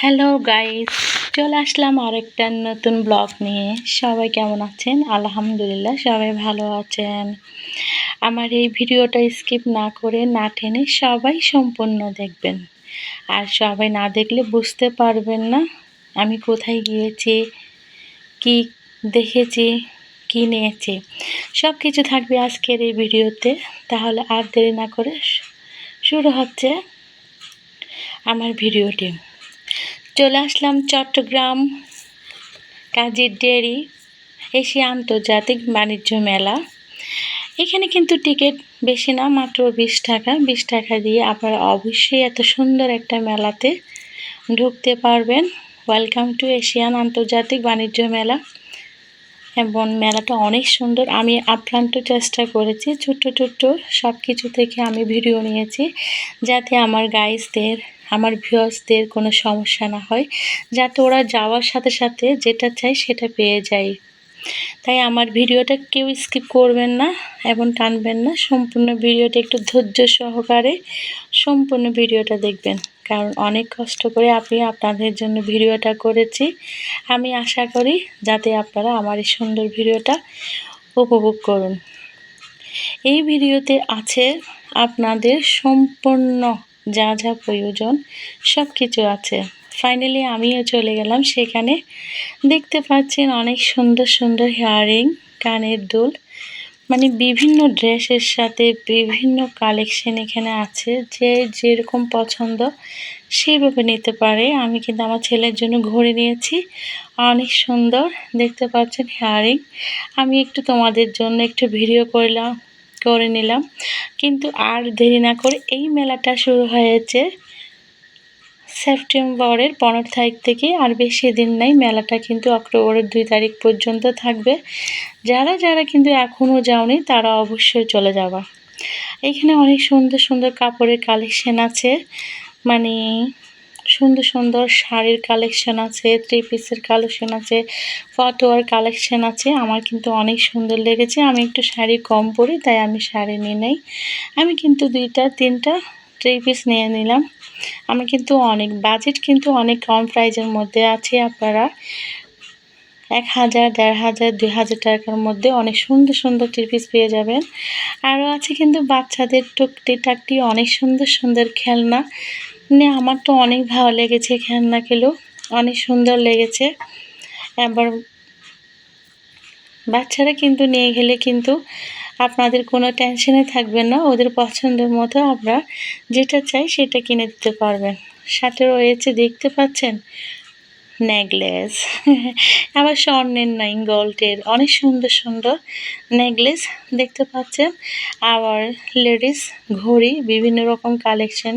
Hello guys চলে আসলাম আরেকটা নতুন ব্লগ নিয়ে। সবাই কেমন আছেন? আলহামদুলিল্লাহ, সবাই ভালো আছেন। আমার এই ভিডিওটা স্কিপ না করে, না টেনে সবাই সম্পূর্ণ দেখবেন। আর সবাই না দেখলে বুঝতে পারবেন না আমি কোথায় গিয়েছি, কি দেখেছি, কি নিয়েছি। সব কিছু থাকবে আজকের এই ভিডিওতে। তাহলে আর দেরি না করে শুরু হচ্ছে আমার ভিডিওটি। চলে আসলাম চট্টগ্রাম কাজীর ডেরি এশিয়া আন্তর্জাতিক বাণিজ্য মেলা। এখানে কিন্তু টিকিট বেশি না, মাত্র বিশ টাকা। বিশ টাকা দিয়ে আপনারা অবশ্যই এত সুন্দর একটা মেলাতে ঢুকতে পারবেন। ওয়েলকাম টু এশিয়ান আন্তর্জাতিক বাণিজ্য মেলা। এবং মেলাটা অনেক সুন্দর। আমি আপ্রান্ত চেষ্টা করেছি, ছোট্ট ছোট্ট সব কিছু থেকে আমি ভিডিও নিয়েছি যাতে আমার গাইজদের আমার ভিউয়ার্সদের কোনো সমস্যা না হয়, যাতে ওরা যাওয়ার সাথে সাথে যেটা চাই সেটা পেয়ে যায়। তাই আমার ভিডিওটা কেউ স্কিপ করবেন না এবং টানবেন না। সম্পূর্ণ ভিডিওটা একটু ধৈর্য সহকারে সম্পূর্ণ ভিডিওটা দেখবেন। কারণ অনেক কষ্ট করে আমি আপনাদের জন্য ভিডিওটা করেছি। আমি আশা করি যাতে আপনারা আমার এই সুন্দর ভিডিওটা উপভোগ করুন। এই ভিডিওতে আছে আপনাদের সম্পূর্ণ যা যা প্রয়োজন সব কিছু আছে। ফাইনালি আমিও চলে গেলাম। সেখানে দেখতে পাচ্ছেন অনেক সুন্দর সুন্দর হেয়ারিং কানের দুল। মানে বিভিন্ন ড্রেসের সাথে বিভিন্ন কালেকশন এখানে আছে, যে যেরকম পছন্দ সেইভাবে নিতে পারে। আমি কিন্তু আমার ছেলের জন্য ঘুরে নিয়েছি। অনেক সুন্দর, দেখতে পাচ্ছেন হেয়ারিং আমি একটু তোমাদের জন্য একটু ভিডিও করলাম, করে নিলাম। কিন্তু আর দেরি না করে এই মেলাটা শুরু হয়েছে। সেপ্টেম্বরের পনেরো তারিখ থেকে আর বেশি দিন নাই, মেলাটা কিন্তু অক্টোবরের দুই তারিখ পর্যন্ত থাকবে। যারা যারা কিন্তু এখনও যাওনি, তারা অবশ্যই চলে যাবা। এখানে অনেক সুন্দর সুন্দর কাপড়ের কালেকশন আছে। মানে সুন্দর সুন্দর শাড়ির কালেকশন আছে, থ্রি পিসের কালেকশন আছে ফটোয়ার কালেকশন আছে। আমার কিন্তু অনেক সুন্দর লেগেছে। আমি একটু শাড়ি কম পরি, তাই আমি শাড়ি নিয়ে নেই। আমি কিন্তু দুইটা, তিনটা থ্রি পিস নিয়ে নিলাম। আমি কিন্তু অনেক বাজেট কিন্তু অনেক কম প্রাইজের মধ্যে আছে আপনারা। এক হাজার, দেড় হাজার, দুই হাজার টাকার মধ্যে অনেক সুন্দর সুন্দর থ্রি পিস পেয়ে যাবেন। আরও আছে কিন্তু বাচ্চাদের টুকটি টাকটি অনেক সুন্দর সুন্দর খেলনা। মানে আমার তো অনেক ভালো লেগেছে খেলনাগুলো অনেক সুন্দর লেগেছে। এবার বাচ্চারা কিন্তু নিয়ে গেলে কিন্তু আপনাদের কোনো টেনশনে থাকবেন না। ওদের পছন্দের মতো আমরা যেটা চাই সেটা কিনে দিতে পারবেন। সাথে রয়েছে, দেখতে পাচ্ছেন নেকলেস আবার স্বর্ণের নাই গোল্ডের অনেক সুন্দর সুন্দর নেকলেস দেখতে পাচ্ছেন। আবার লেডিস ঘড়ি, বিভিন্ন রকম কালেকশন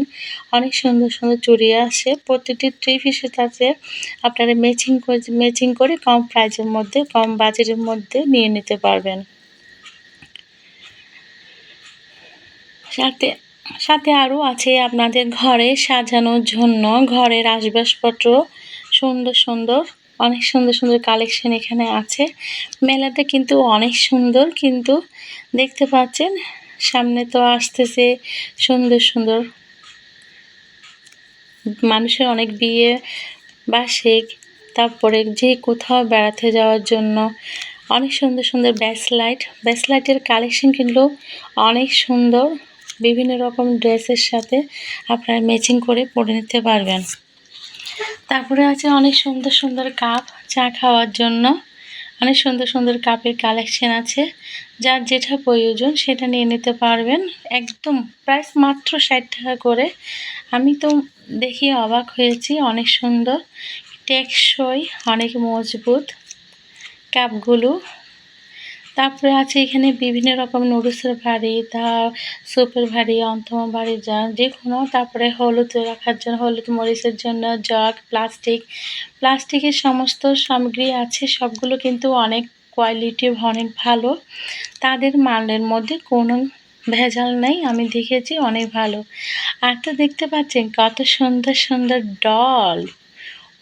অনেক সুন্দর সুন্দর চুড়ি আছে। প্রতিটি থ্রি পিসের আছে আপনারা ম্যাচিং করে ম্যাচিং করে কম প্রাইজের মধ্যে, কম বাজেটের মধ্যে নিয়ে নিতে পারবেন। সাথে সাথে আরও আছে আপনাদের ঘরে সাজানোর জন্য ঘরের আসবাসপত্র সুন্দর সুন্দর, অনেক সুন্দর সুন্দর কালেকশন এখানে আছে। মেলাটা কিন্তু অনেক সুন্দর, কিন্তু দেখতে পাচ্ছেন, সামনে তো আসতেছে সুন্দর সুন্দর। মানুষের অনেক বিয়ে, বার্ষিক, তারপরে যে কোথাও বেড়াতে যাওয়ার জন্য অনেক সুন্দর সুন্দর ব্যাসলাইট ব্যাসলাইটের কালেকশন কিন্তু অনেক সুন্দর। বিভিন্ন রকম ড্রেসের সাথে আপনারা ম্যাচিং করে পরে নিতে পারবেন। তারপরে আছে অনেক সুন্দর সুন্দর কাপ চা খাওয়ার জন্য। অনেক সুন্দর সুন্দর কাপের কালেকশন আছে। যার যেটা প্রয়োজন সেটা নিয়ে নিতে পারবেন। একদম প্রাইস মাত্র ষাট টাকা করে। আমি তো দেখি অবাক হয়েছি, অনেক সুন্দর। টেকসই, অনেক মজবুত কাপগুলো। তারপরে আছে এখানে বিভিন্ন রকম নুডলসের ভারী, তা সুপের ভারী অন্তম ভারী, যা যে কোনো। তারপরে হলুদ রাখার জন্য, হলুদ মরিচের জন্য, জগ, প্লাস্টিক। প্লাস্টিকের সমস্ত সামগ্রী আছে, সবগুলো কিন্তু অনেক কোয়ালিটি অনেক ভালো। তাদের মালের মধ্যে কোনো ভেজাল নেই, আমি দেখেছি অনেক ভালো। আর তো দেখতে পাচ্ছেন কত সুন্দর সুন্দর ডল।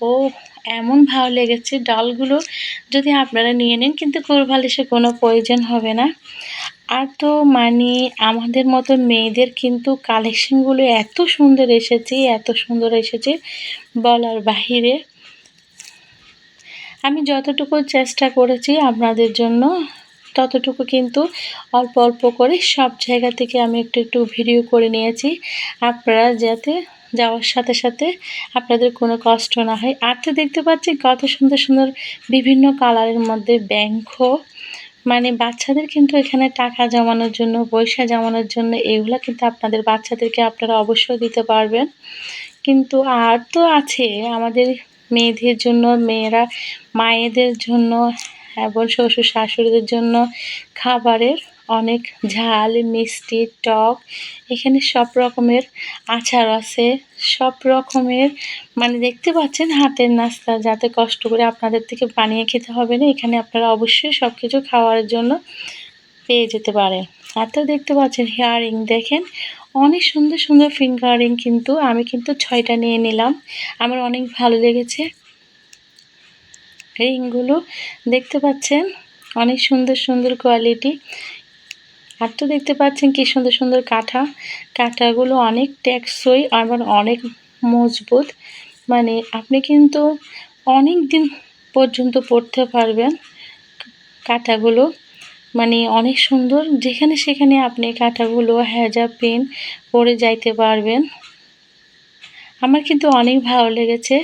ও এমন ভালো লেগেছে ডালগুলো যদি আপনারা নিয়ে নেন, কিন্তু কোরবালিশে কোনো প্রয়োজন হবে না। আর তো মানে আমাদের মতো মেয়েদের কিন্তু কালেকশনগুলো এত সুন্দর এসেছে, এত সুন্দর এসেছে বলার বাহিরে। আমি যতটুকু চেষ্টা করেছি আপনাদের জন্য, ততটুকু কিন্তু অল্প অল্প করে সব জায়গা থেকে আমি একটু একটু ভিডিও করে নিয়েছি। আপনারা যাতে যাওয়ার সাথে সাথে আপনাদের কোনো কষ্ট না হয়। আর তো দেখতে পাচ্ছি কত সুন্দর সুন্দর বিভিন্ন কালারের মধ্যে ব্যাংকও। মানে বাচ্চাদের কিন্তু এখানে টাকা জমানোর জন্য, পয়সা জমানোর জন্য এগুলো কিন্তু আপনাদের বাচ্চাদেরকে আপনারা অবশ্যই দিতে পারবেন। কিন্তু আর তো আছে, আমাদের মেয়েদের জন্য, মেয়েরা মায়েদের জন্য এবং শ্বশুর শাশুড়িদের জন্য খাবারের অনেক ঝাল, মিষ্টি, টক। এখানে সব রকমের আচার আছে। সব রকমের মানে দেখতে পাচ্ছেন হাতের নাস্তা। যাতে কষ্ট করে আপনাদের থেকে বানিয়ে খেতে হবে না, এখানে আপনারা অবশ্যই সব কিছু খাওয়ার জন্য পেয়ে যেতে পারে আর তো দেখতে পাচ্ছেন হেয়ারিং দেখেন? অনেক সুন্দর সুন্দর ফিঙ্গারিং কিন্তু, আমি কিন্তু ছয়টা নিয়ে নিলাম। আমার অনেক ভালো লেগেছে। রিংগুলো দেখতে পাচ্ছেন? অনেক সুন্দর সুন্দর কোয়ালিটি আর তো দেখতে পাচ্ছেন কি সুন্দর সুন্দর কাঁথা কাঁথাগুলো অনেক টেকসই আবার অনেক মজবুত। মানে আপনি কিন্তু অনেক দিন পর্যন্ত পড়তে পারবেন কাঁথাগুলো মানে অনেক সুন্দর যেখানে সেখানে আপনি কাঁথাগুলো হ্যাজা পেন পরে যাইতে পারবেন। আমার কিন্তু অনেক ভালো লেগেছে।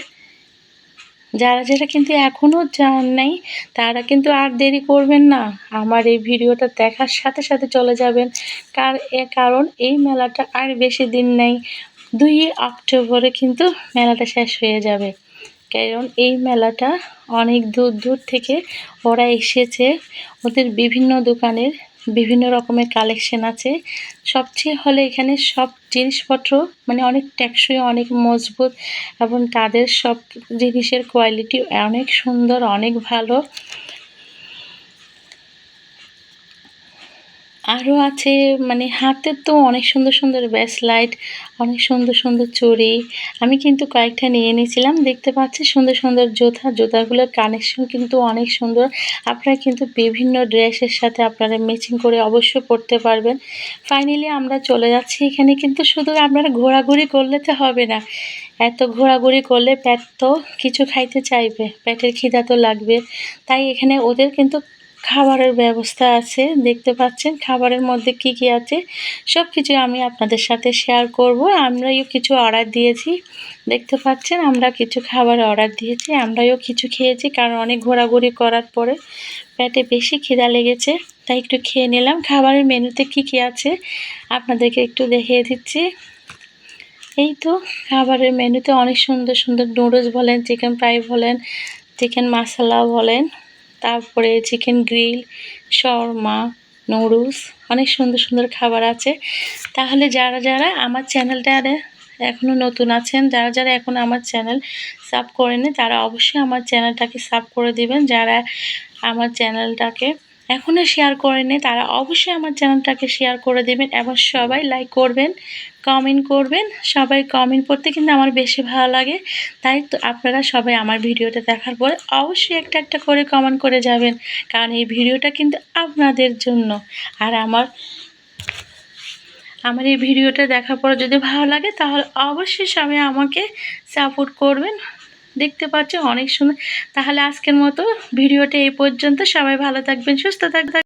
যারা যারা কিন্তু এখনও চান নাই, তারা কিন্তু আর দেরি করবেন না। আমার এই ভিডিওটা দেখার সাথে সাথে চলে যাবেন। কার, এ কারণ এই মেলাটা আর বেশি দিন নেই। দুই অক্টোবরে কিন্তু মেলাটা শেষ হয়ে যাবে। কারণ এই মেলাটা অনেক দূর দূর থেকে ওরা এসেছে। ওদের বিভিন্ন দোকানের বিভিন্ন রকমের কালেকশন আছে। সবচেয়ে হলে এখানে সব জিনিসপত্র মানে অনেক টেকসই, অনেক মজবুত এবং তাদের সব জিনিসের কোয়ালিটি অনেক সুন্দর, অনেক ভালো। আরও আছে মানে হাতের তো অনেক সুন্দর সুন্দর লাইট, অনেক সুন্দর সুন্দর চড়ি। আমি কিন্তু কয়েকটা নিয়ে নিয়েছিলাম দেখতে পাচ্ছি সুন্দর সুন্দর জোতা, জোতাগুলোর কানেকশন কিন্তু অনেক সুন্দর। আপনারা কিন্তু বিভিন্ন ড্রেসের সাথে আপনারা ম্যাচিং করে অবশ্যই পরতে পারবেন। ফাইনালি আমরা চলে যাচ্ছি এখানে, কিন্তু শুধু আপনারা ঘোরাঘুরি করলে তো হবে না। এত ঘোরাঘুরি করলে পেট তো কিছু খাইতে চাইবে, পেটের খিদা তো লাগবে। তাই এখানে ওদের কিন্তু খাবারের ব্যবস্থা আছে, দেখতে পাচ্ছেন খাবারের মধ্যে কি কি আছে। সব কিছু আমি আপনাদের সাথে শেয়ার করব। আমরাও কিছু অর্ডার দিয়েছি। দেখতে পাচ্ছেন আমরা কিছু খাবার অর্ডার দিয়েছি। আমরাও কিছু খেয়েছি কারণ অনেক ঘোরাঘুরি করার পরে পেটে বেশি খিদা লেগেছে, তাই একটু খেয়ে নিলাম। খাবারের মেনুতে কি কি আছে আপনাদেরকে একটু দেখিয়ে দিচ্ছি। এই তো খাবারের মেনুতে অনেক সুন্দর সুন্দর নুডলস বলেন চিকেন ফ্রাই বলেন চিকেন মশলা বলেন। তারপরে চিকেন গ্রিল শর্মা নুডলস অনেক সুন্দর সুন্দর খাবার আছে। তাহলে যারা যারা আমার চ্যানেলটা এখনও নতুন আছেন, যারা যারা এখন আমার চ্যানেল সাব করেনি তারা অবশ্যই আমার চ্যানেলটাকে সাব করে দিবেন। যারা আমার চ্যানেলটাকে এখনও শেয়ার করেনি, তারা অবশ্যই আমার চ্যানেলটাকে শেয়ার করে দেবেন এবং সবাই লাইক করবেন কমেন্ট করবেন। সবাই কমেন্ট করতে কিন্তু আমার বেশি ভালো লাগে। তাই তো আপনারা সবাই আমার ভিডিওটা দেখার পরে অবশ্যই একটা একটা করে কমেন্ট করে যাবেন, কারণ এই ভিডিওটা কিন্তু আপনাদের জন্য। আর আমার আমার এই ভিডিওটা দেখার পর যদি ভালো লাগে তাহলে অবশ্যই সবাই আমাকে সাপোর্ট করবেন। দেখতে পাচ্ছ অনেক সুন্দর। তাহলে আজকের মতো ভিডিওটা এই পর্যন্ত। সবাই ভালো থাকবেন, সুস্থ থাকবেন।